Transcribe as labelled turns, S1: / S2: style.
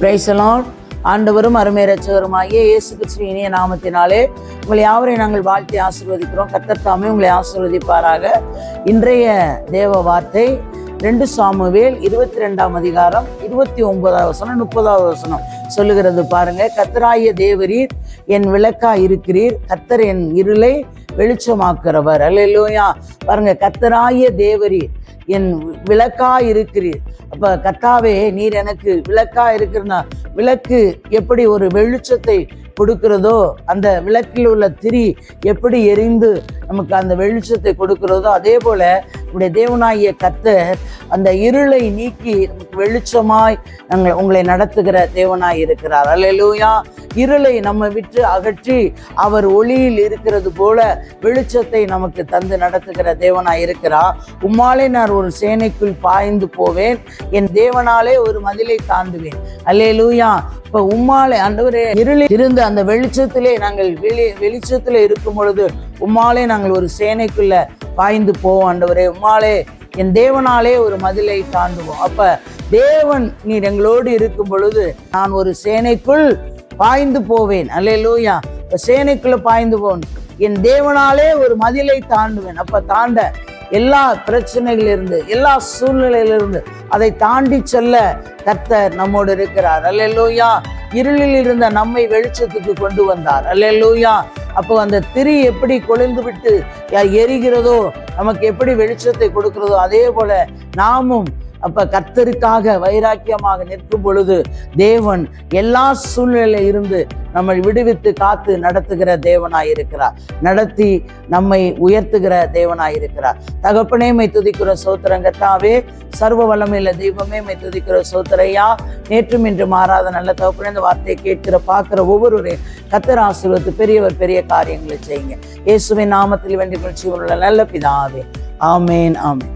S1: பிரைசலான் ஆண்டவரும் அருமை ரச்சகருமாகிய இயேசு கிறிஸ்துவின் நாமத்தினாலே உங்களை யாவரையும் நாங்கள் வாழ்த்தி ஆசீர்வதிக்கிறோம். கத்தத்தாமே உங்களை ஆசீர்வதிப்பாராக. இன்றைய தேவ வார்த்தை ரெண்டு சாமுவேல் இருபத்தி ரெண்டாம் அதிகாரம் இருபத்தி ஒன்பதாவது வசனம் முப்பதாவது வசனம் சொல்லுகிறது பாருங்க. கத்தராய தேவரீர் என் விளக்கா இருக்கிறீர் கத்தர் என் இருளை வெளிச்சமாக்குறவர். அல்லையா பாருங்க கத்தராய தேவரீர் என் விளக்கா இருக்கிறீர் அப்ப கத்தாவே நீர் எனக்கு விளக்கா இருக்கிறனா விளக்கு எப்படி ஒரு வெளிச்சத்தை கொடுக்கிறதோ அந்த விளக்கில் உள்ள திரி எப்படி எரிந்து நமக்கு அந்த வெளிச்சத்தை கொடுக்கிறதோ அதே போல உடைய தேவனாகிய கத்தர் அந்த இருளை நீக்கி நமக்கு வெளிச்சமாய் நாங்கள் உங்களை நடத்துகிற தேவனாய் இருக்கிறார். அல்லேலூயா இருளை நம்ம விட்டு அகற்றி அவர் ஒளியில் இருக்கிறது போல வெளிச்சத்தை நமக்கு தந்து நடத்துகிற தேவனாய் இருக்கிறார். உம்மாலே நான் ஒரு சேனைக்குள் பாய்ந்து போவேன். என் தேவனாலே ஒரு மதிலை தாண்டுவேன். அல்லேலூயா இப்ப உம்மாலே ஆண்டவரே இருளில் இருந்து அந்த வெளிச்சத்திலே நாங்கள் வெளி வெளிச்சத்திலே இருக்கும் பொழுது உம்மாலே நாங்கள் ஒரு சேனைக்குள்ள பாய்ந்து போவோம் ஆண்டவரே. உம்மாலே என் தேவனாலே ஒரு மதிலை தாண்டுவோம். அப்ப தேவன் நீர் எங்களோடு இருக்கும் பொழுது நான் ஒரு சேனைக்குள் பாய்ந்து போவேன். அல்லேலூயா. லூயா சேனைக்குள்ள பாய்ந்து போவேன். என் தேவனாலே ஒரு மதிலை தாண்டுவேன். அப்ப தாண்ட எல்லா பிரச்சனைகளிலிருந்து எல்லா சூழ்நிலையிலிருந்து அதை தாண்டி செல்ல கர்த்தர் நம்மோடு இருக்கிறார். அல்லேலூயா. இருளில் இருந்த நம்மை வெளிச்சத்துக்கு கொண்டு வந்தார். அல்லேலூயா. அப்போ அந்த திரி எப்படி கொழுந்து விட்டு எரிகிறதோ நமக்கு எப்படி வெளிச்சத்தை கொடுக்கிறதோ அதே போல நாமும் அப்ப கர்த்தருக்காக வைராக்கியமாக நிற்கும் பொழுது தேவன் எல்லா சூழ்நிலையில இருந்து நம்மை விடுவித்து காத்து நடத்துகிற தேவனாய் இருக்கிறார். நடத்தி நம்மை உயர்த்துகிற தேவனாய் இருக்கிறார். தகப்பனே மை துதிக்கிற சோத்திரங்கத்தாவே சர்வ வல்லமையில தெய்வமே மை துதிக்கிற சோத்திரையா நேற்றும் இன்று மாறாத நல்ல தகப்பனே இந்த வார்த்தையை கேட்கிற பார்க்கிற ஒவ்வொருவரையும் கத்தர் ஆசீர்வத்து பெரியவர் பெரிய காரியங்களை செய்யுங்க. இயேசுவின் நாமத்தில் வேண்டிய நிகழ்ச்சி உள்ள நல்ல பிதாவே. ஆமேன் ஆமேன்.